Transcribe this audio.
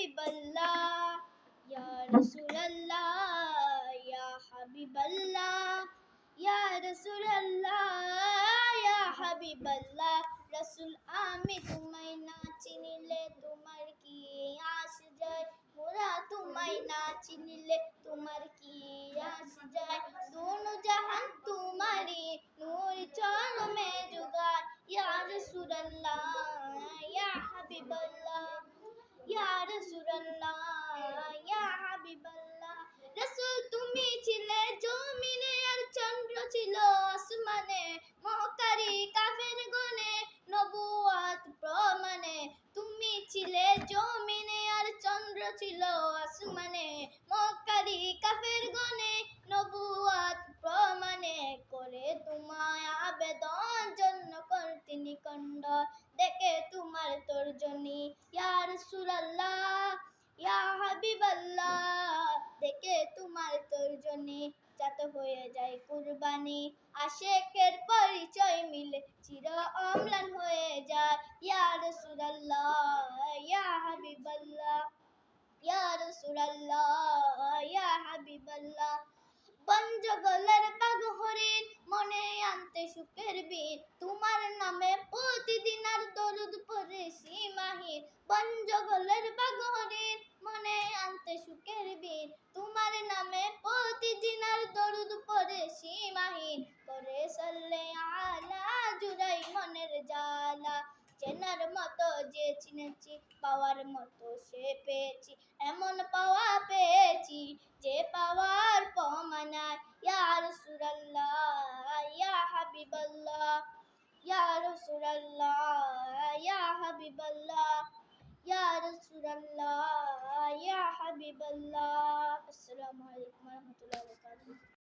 ইয়া হাবিবাল্লাহ ইয়া রাসূলুল্লাহ ইয়া হাবিবাল্লাহ ইয়া রাসূলুল্লাহ ইয়া হাবিবাল্লাহ রাসূল আমি তোমায় না চিনিলে তোমার কি ছিল আসমানে মহকারী কাফের গনে নবুয়াত প্রমাণে। তুমি ছিলে জমিনে আর চন্দ্র ছিল আসমানে। মহকারী কাফের গনে নবুয়াত প্রমাণে করে তোমায় আবেদন জন্য করতে নিকন্দ দেখে তোমার তর্জনী, ইয়া রাসূলুল্লাহ, ইয়া হাবিবাল্লাহ। দেখে তর্জনী যাত হয়ে যায় কুরবানি। আশেকের পরিচয় মিলে চির অম্লান হয়ে যায়। ইয়া রাসূলুল্লাহ, ইয়া হাবিবাল্লাহ, ইয়া রাসূলুল্লাহ, ইয়া হাবিবাল্লাহ। বনজগলের বাঘ হরিণ মনে আনতে সুখের বীর। তোমার নামে প্রতিদিন আর দরুদ পড়ে সীমাহীন। বনজগলের বাঘ জালা চেনার মতো যে চিনেছি, পাওয়ার মতো সে পেয়েছি, এমন পাওয়া পেয়েছি যে পাওয়ার পমানায় ইয়া রাসূলুল্লাহ, ইয়া হাবিবাল্লাহ, ইয়া রাসূলুল্লাহ, ইয়া হাবিবাল্লাহ, ইয়া রাসূলুল্লাহ, ইয়া হাবিবাল্লাহ। আসসালামু আলাইকুম ওয়া রাহমাতুল্লাহি ওয়া বারাকাতুহু।